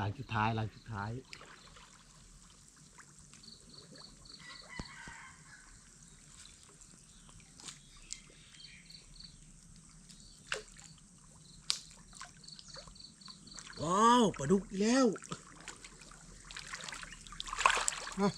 หลังสุดท้ายหลังสุดท้ายว้าวปลาดุกอีกแล้วฮะ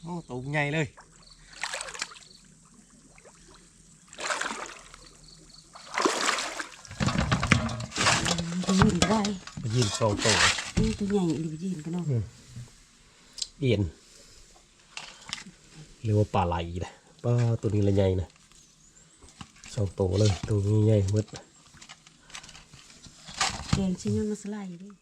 โอ้ตัวใหญ่เลย ตัวยืนไว้ ไปยิน สองตัวนี่ตัวใหญ่หรือยืนกันเนาะเอียนเรียกว่าปลาไหลนะปลาตัวนี้ละใหญ่นะสองตัวเลยตัวนี้ใหญ่หมดแกงชิ้นนั้นมาสไลด์ด้วย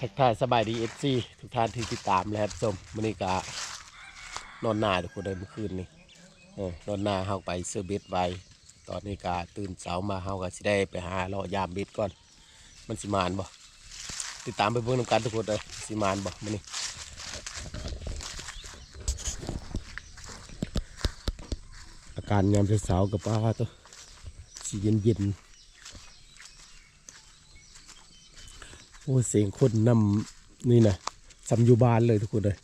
ทักทายสบายดีเอฟซีทุกท่านที่ติดตามและรับชมมื้อนี้ก็นอนหน้าทุกคนเลยเมื่อคืนนี้เออนอนหน้าเฮาไปซื้อเบ็ดไว้ ตอนนี้ก็ตื่นเช้ามาเฮาก็สิได้ไปหาเลาะยามเบ็ดก่อน มันสิมานบ่ติดตามไปเบิ่งนำกันทุกคนเลยสิมานบ่มื้อนี้อาการยามเช้าๆกับป้าตัวสิเย็นๆ โอ้เสียงคนนำนี่นะสัมยูบานเลยทุกคนเลย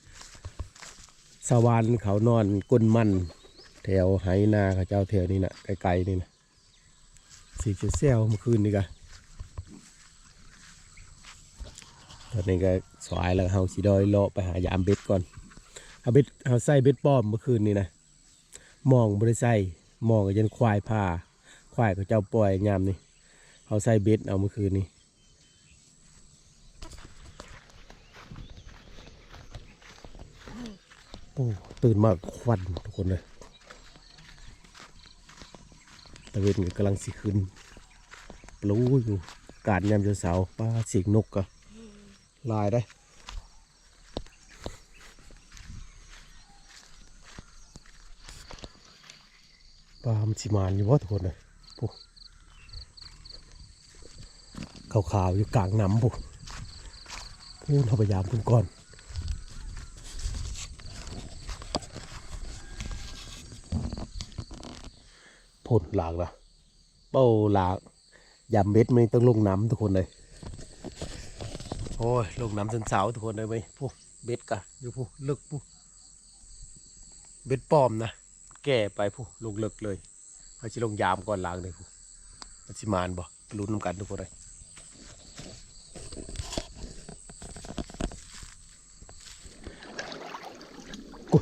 สวานเขานอนก้นมันแถวไหนาเขาเจ้าแถวนี้นะไกลๆนี่นะสีเขียวเซลเมื่อคืนนี่กันตอนนี้ก็สายแล้วเฮาสีดอยเลาะไปหายามเบ็ดก่อนเอาเบ็ดเอาใส่เบ็ดป้อมเมื่อคืนนี่นะมองบริใส่มองก็ยันควายพาควายเขาเจ้าปล่อยยามนี่เอาใส่เบ็ดเอาเมื่อคืนนี้ โอ้ ตื่นมาควันทุกคนเลยตะเวนก็กำลังสิขึ้นปลูอยู่การยามเสาป้าเสียงนกก็ลายได้ปลามันสิมานอยู่วะทุกคนเลยปุ๊ขาวๆอยู่กลางน้ำปุ๊พูนเขาพยายามพุ่นก่อน ผลหลากละเป้าหลากยามเบ็ดไมันต้องลงน้ำทุกคนเลยโอ้ยลงน้ำสันเสาทุกคนเลยไหมพวกเบ็ดกะอยู่พวกลึกพวกเบ็ดปลอมนะแก่ไปพวกลงเลึกเลยเขาจะลงยามก่อนล้างเลยพวกมันสิมานบ่ลุ้นน้ำกันทุกคนเลยกู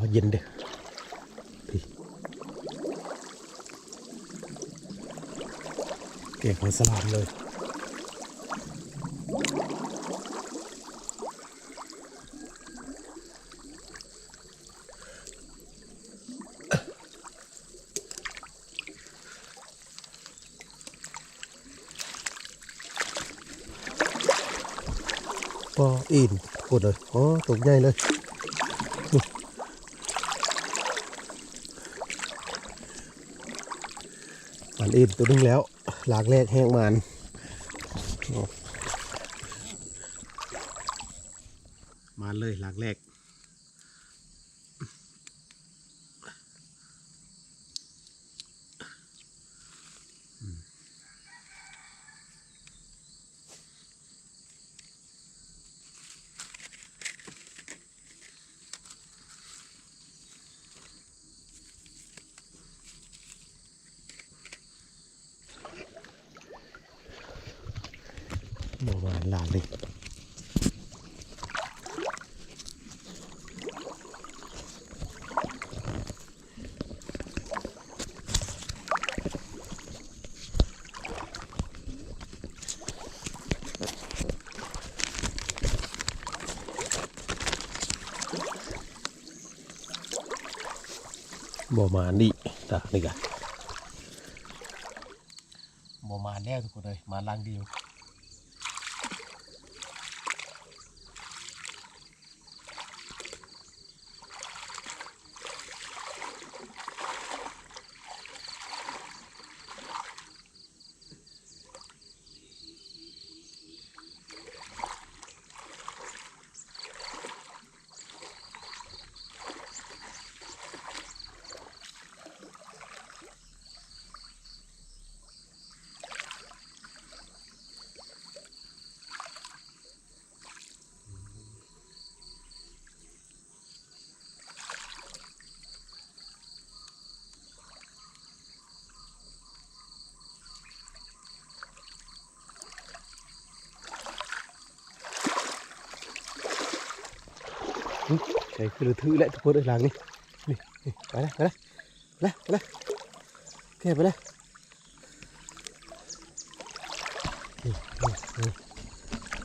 ก็เย็นเด้อ ก่งของสลามเลย ก็อินกดเลยอ๋อตกใหญ่เลยมันอินตัวนึงแล้ว หลากแรกแห้งมันมาเลยหลากแรก ลย บ่มาดิตานี่กันบ่มาแน่ทุกคนเลยมาลังเดียว ใช่คือถือแหละทุกคนเลยหลังนี่นี่นี่ไปเลยไปเลยไปเลยไปเลยโอเคไปเลยนี่นี่นี่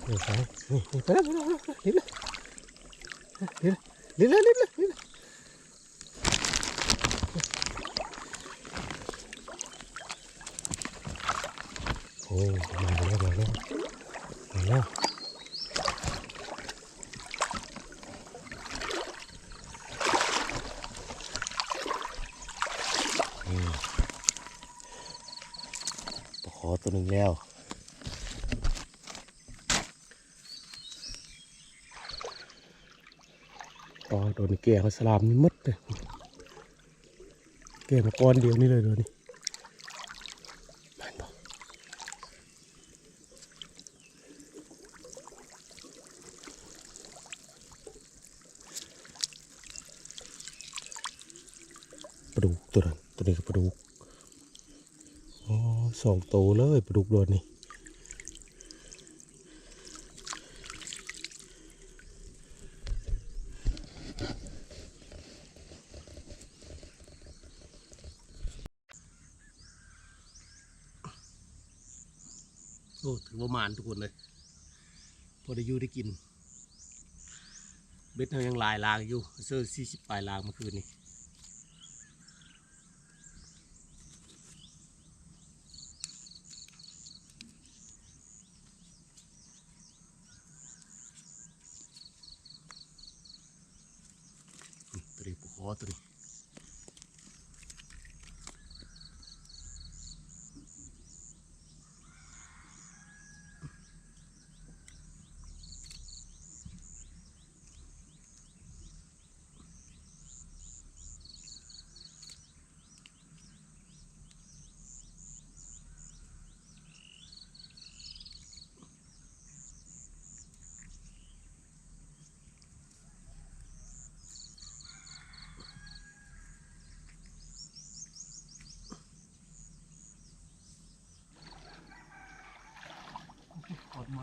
นี่ไปนี่นี่ไปเลยไปเลยไปเลยรีบเลยรีบเลยรีบเลยรีบเลยรีบเลยโอ้มาแล้วมาแล้วมาแล้ว ตะข อตัวหนึ่งแล้วอ๋อโดนแก่เขาสลามนี่มดเลยแก่มาก้อนเดียวนี่เลยโดนนี่มันบอกปลาดุกตัวนั้นตัวนี้ก็ปลาดุกอ๋อ สองโตเลยปลาดุกโดนนี่โอ้ถือว่ามานทุกคนเลย พอได้อยู่ได้กิน เบ็ดเขายังลายลางอยู่เซอร์สี่สิบปลายลางเมื่อคืนนี้ ตัวนี้ปูคอตัวนี้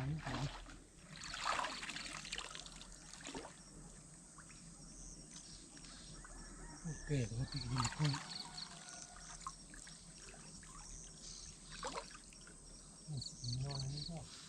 กดไม้ครับโอเคแล้วตีกินกุ้งน้อยนี่ก็ยอ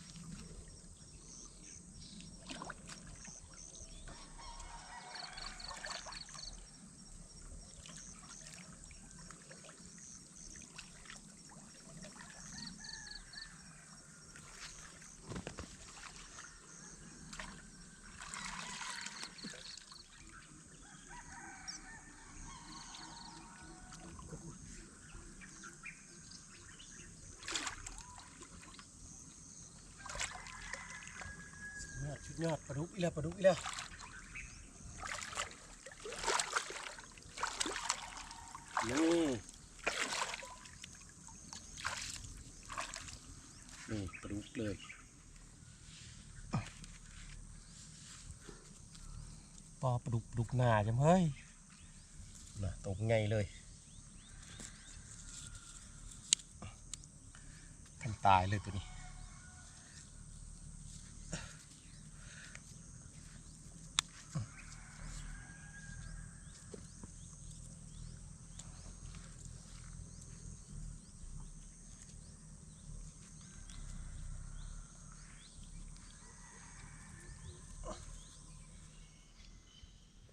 ยอดปลาดุกอีแล้วปลาดุกอีแล้วนี่นี่ปลาดุกเลยปอปลาดุกปลาดุกหนาจังเฮ้ยน่ะตกไงเลยทันตายเลยตัวนี้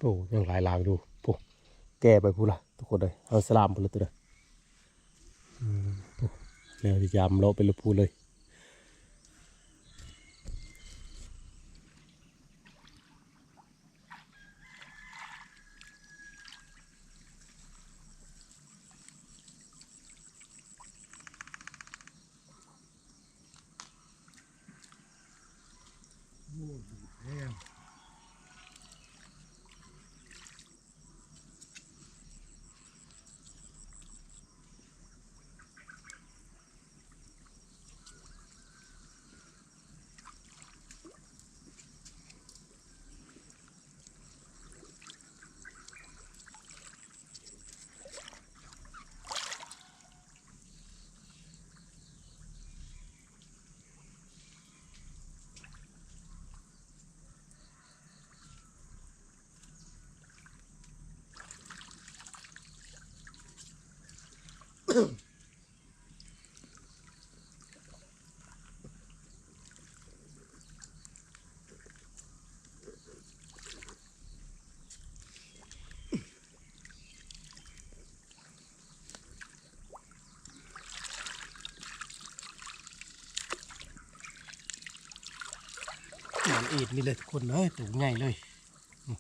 อ้ยังหลายลางดูปุ๊แก่ไปพูละทุกคนเลยเอาสลามไปเลยตัวเด้ออืมแล้วจะยามเลาะไปลูกพูเลย หมันอีดนี่เลยทุกคนเลยตัวใหญ่เลยนี่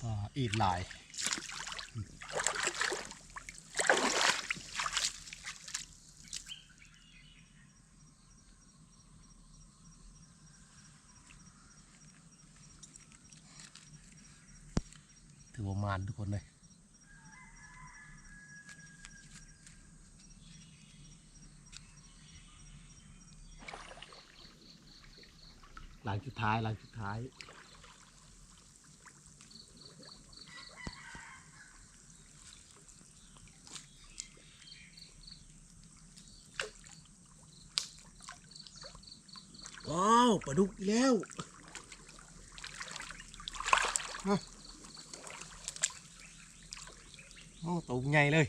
ปลาอีดหลาย ถือว่า มานทุกคนเลยหลังสุดท้ายหลังสุดท้ายว้าวปลาดุกแล้วฮะ โอ้ ตัวใหญ่เลย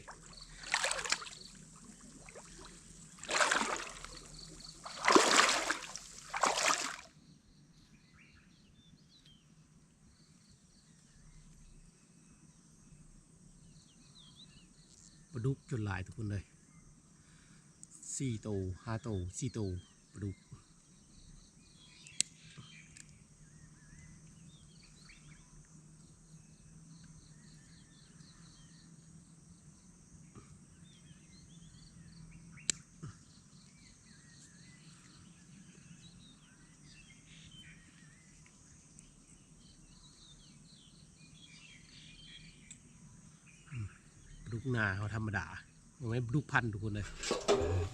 ปลาดุกจนหลายทุกคนเลยสี่โตวห้าโตวสี่โตวปลาดุก ปลาดุก นาเขาธรรมดายังไม่ปลาดุกพันธุ์ทุกคนเลย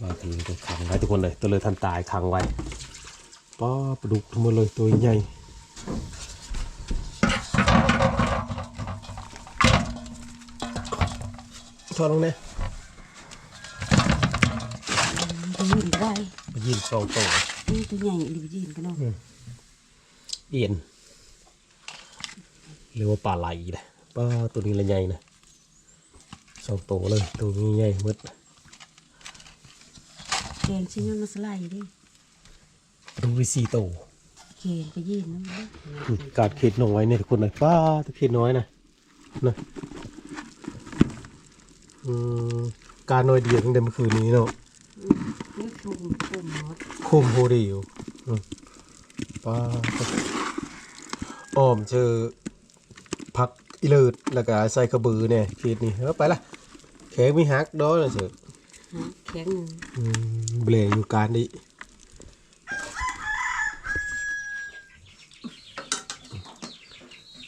บางทีก็ขังไว้ทุกคนเลยตัวเลยทันตายขังไว้ป้าปลาดุกทั้งหมดเลยตัวใหญ่ชอบลงเนี่ยตัวยืนได้มายินสองตัวนี่ตัวใหญ่อีหลียืนกันเนาะเอียนเรียกว่าปลาไหลเลยป้าตัวนี้ละใหญ่นะส องตัวเลยตัวนี้ใหญ่หมดแกงชิ้นนั้นมาสไลด์ดิดูไปสี่ตัวเคนไปยืนนั่นเลยอืมการเขตน้อยเนี่ยทุกคนเลยป้าตะเขตน้อยนะนะอืมการน้อยเดียวตั้งแต่เมื่อคืนนี้เนาะนี่คุมคุมหมดโคมโฮเดียวอืมป้าอ้อมเจอพักอีเลิดแล้วก็ใส่กระบือเนี่ยเขตนี้เออไปละแขงมีฮักดอนะเสือฮะแข็งอืมเบลอยู่การนี้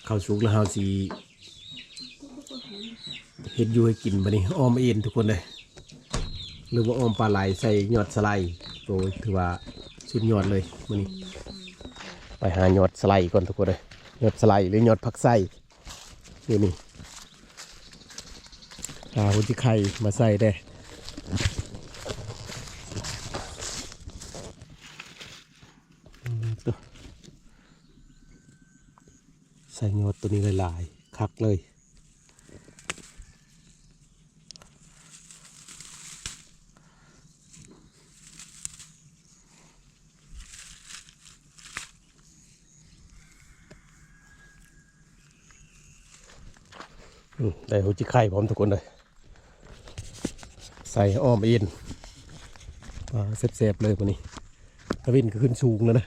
ข้าวสุกแล้วเฮาสีเฮ็ดอยู่ให้กินบัดนี้อ้อมเอ็นทุกคนเลยหรือว่าอ้อมปลาไหลใส่ยอดสไลด์โอ้ยถือว่าสุดยอดเลยมื้อนี้ ไปหายอดสไลด์ก่อนทุกคนเลยยอดสไลด์หรือยอดผักไส้นี่นี่ปลาหุ่นที่ไข่มาใส่เด้ใส่ยอดตัวนี้หลายๆคักเลยได้หัวจิไข่พร้อมทุกคนเลย ใส่อ้อมอินปลาเซฟๆเลยวันนี้ตะวินก็ขึ้นสูงแล้วนะ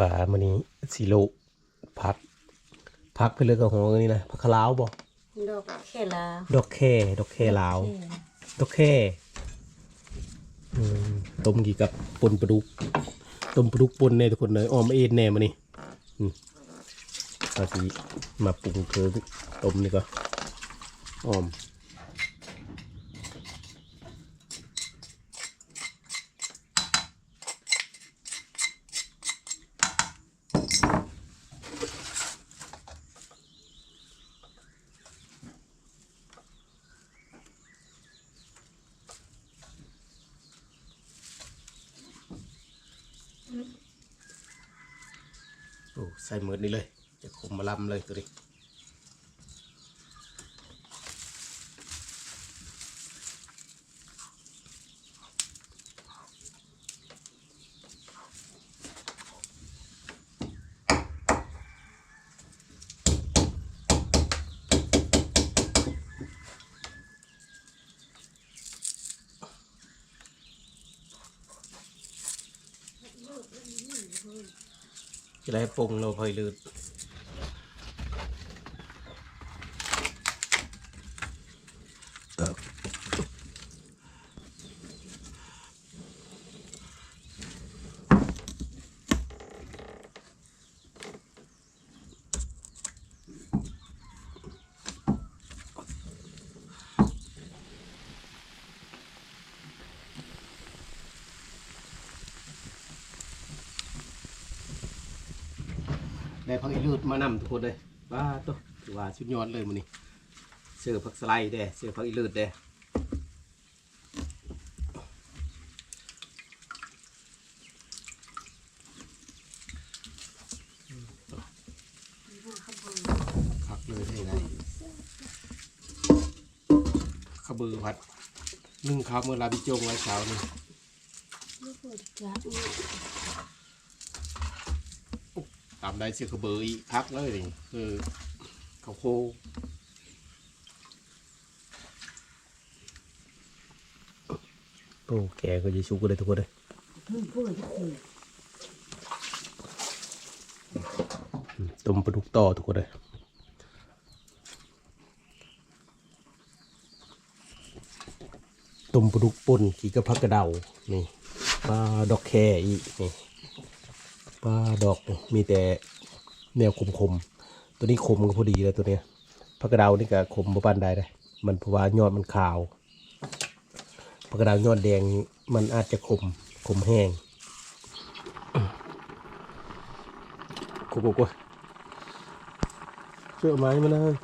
ปลามันนี้สีโลพักพักไปเลยกับหัวนี่นะพักขะลาวบ่ดอกแค่ละดอกแค่ดอกแค่ลาวดอกแค่อืมต้มกี่กับปนปลาดุกต้มปลาดุกปนแน่ทุกคนเลยอ้อมเอ็นแน่มานี่อืมเอาสีมาปรุงเคือต้มนี่ก็อ้อม โอ้ใส่หมืดนี่เลย จะค มมาลำเลยตัวนี้จะได้ปรุงเราพอยลืด ได้พักอีลืดมานำทุกคนเลยว้าตัวว่าชุดยอดเลยมันนี่เสือผักสไลด์เด้เสือผักอีลืดเด้คักเลยได้ไงขบือพัดนึ่งข้าวเมื่อลาบิจงไว้เช้านี่ ลูกเปิดจักตามได้เสื้อขบืออีกพักเลยนี่คือข้าวโพดโอ้แกก็จะชุกเลยทุกคนเลยเพิ่งพูดทุกคนต้มปลาดุกต่อทุกคนเลยต้มปลาดุกป่นกี่กระพักกระเดานี่ปลาดอกแคอีกนี่ ปลาดอกมีแต่แนวคมๆ ตัวนี้คมก็พอดีแล้วตัวเนี้ยพักกระดาวนี่ก็คมประปานใดได้มันเพราะว่ายอดมันขาวพักกระดาวยอดแดงมันอาจจะคมคมแห้งคมกว่าเชื่อไม้มาเลย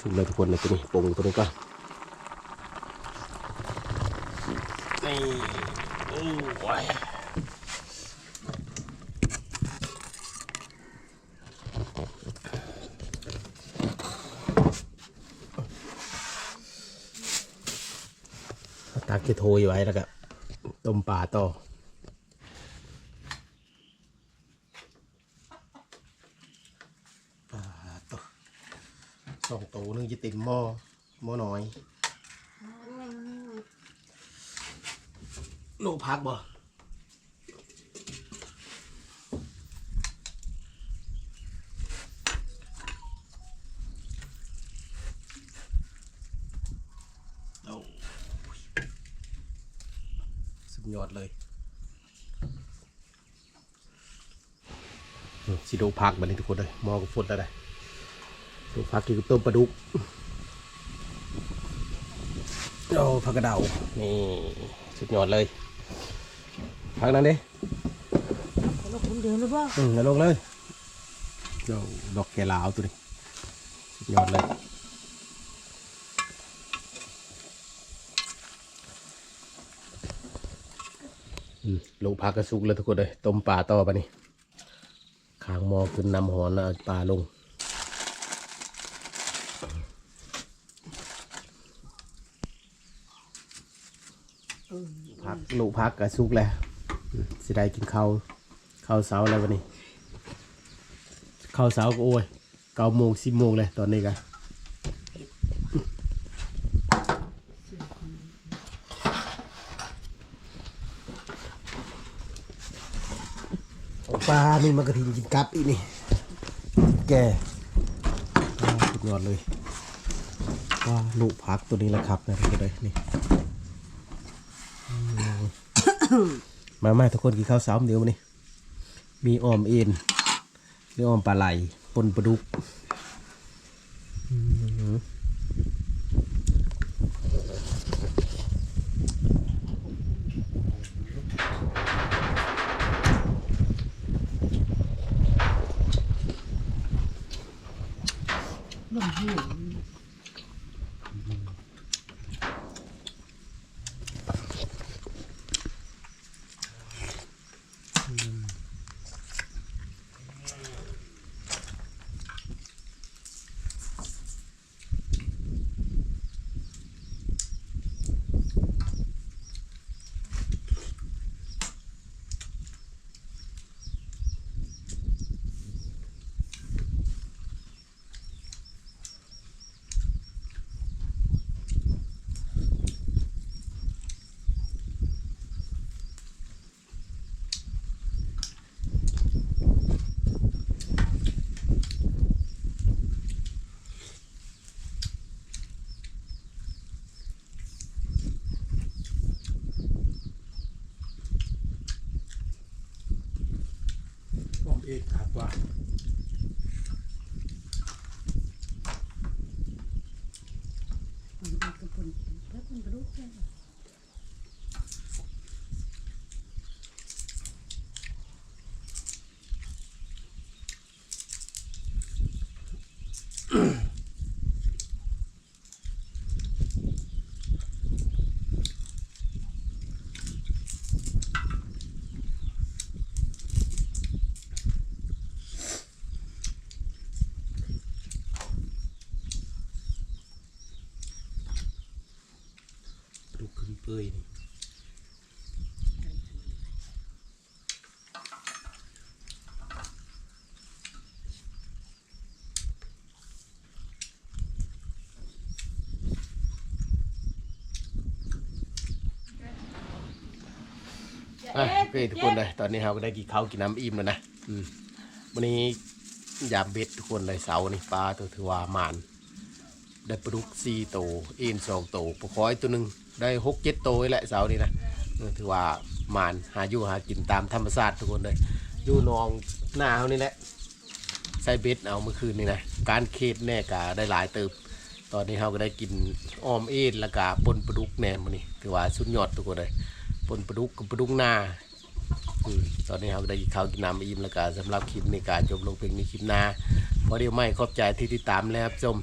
สุดเลยทุกคนเลยตัวนี้ปงตัวนี้ก่อน ตักจะโทยไว้แล้วก็ต้มปลาต่อปลาต่อสองตัวหนึงจะเต็มหม้อหม้อน้อยลูกพักบ่เอาสุดยอด เลยอืมสิดูพักบันนี้ทุกคนเลยหมอกับฝนแล้วได้ดูพักกินกับต้มปลาดุกโอ้ผักกระเดานี่สุดยอดเลยพักนั้นดิเราคนเดียวหรือเปล่าอืมแล้วลงเลยเดี๋ยวดอกแกลาวตัวนี้สุดยอดเลย ลูกพักกระสุกเลยทุกคนเลยต้มปลาต่อไปนี่ขางหมอขึ้นนำหอนเอาปลาลงพักลูกพักกระสุกแล้วสิได้กินข้าวข้าวเช้าแล้ววันนี้ข้าวเช้าก็โอ้ยเก้าโมงสิบโมงเลยตอนนี้กัน ปลานี่มันกระถิ่นกินกับอีนี่ แกสุดยอดเลยว่าลูกพักตัวนี้แหละครับนะทุกคนเลยนี่มามาทุกคนกินข้าวสามเดี๋ยวนี้มีออมเอ็นมีออมปลาไหลปนปลาดุกอืม ลมหิว ออม เอ็นครับว่า คนเดียวกับคนแล้วคนกระดูกแค่ ปลาดุกขึ้นเปื่อ ยนี่อะโอเคทุกคนเลยตอนนี้เราก็ได้กินข้าวกินน้ำอิ่มแล้วนะ อืมวันนี้ยามเบ็ดทุกคนเลยเสาร์นี่ปลาตัวถือว่าหมาน ได้ปลาดุกสี่โตวเอ็นสองโตวปลาคอยตัวหนึ่งได้หกเจ็ดโตวนี่แหละเสาร์นี้นะถือว่าหมานหาอยู่หากินตามธรรมชาติทุกคนเลยอยู่นองหน้าเขานี่แหละใส่เบ็ดเอาเมื่อคืนนี่นะการเขตแน่กาได้หลายเติบ ตอนนี้เขาก็ได้กินอ้อมเอ็นล้วก็ปนปลาดุกแน่มันนี่ถือว่าสุดยอดทุกคนเลยปนปลาดุกกับปลาดุกหน้าตอนนี้เขาก็ได้กินข้าวกินน้ำอิ่มแล้วก็สำหรับคลิปในการจบลงเพลงนี้คลิปหน้าพอเดียวไม่ขอบใจที่ติดตามแล้วครับชม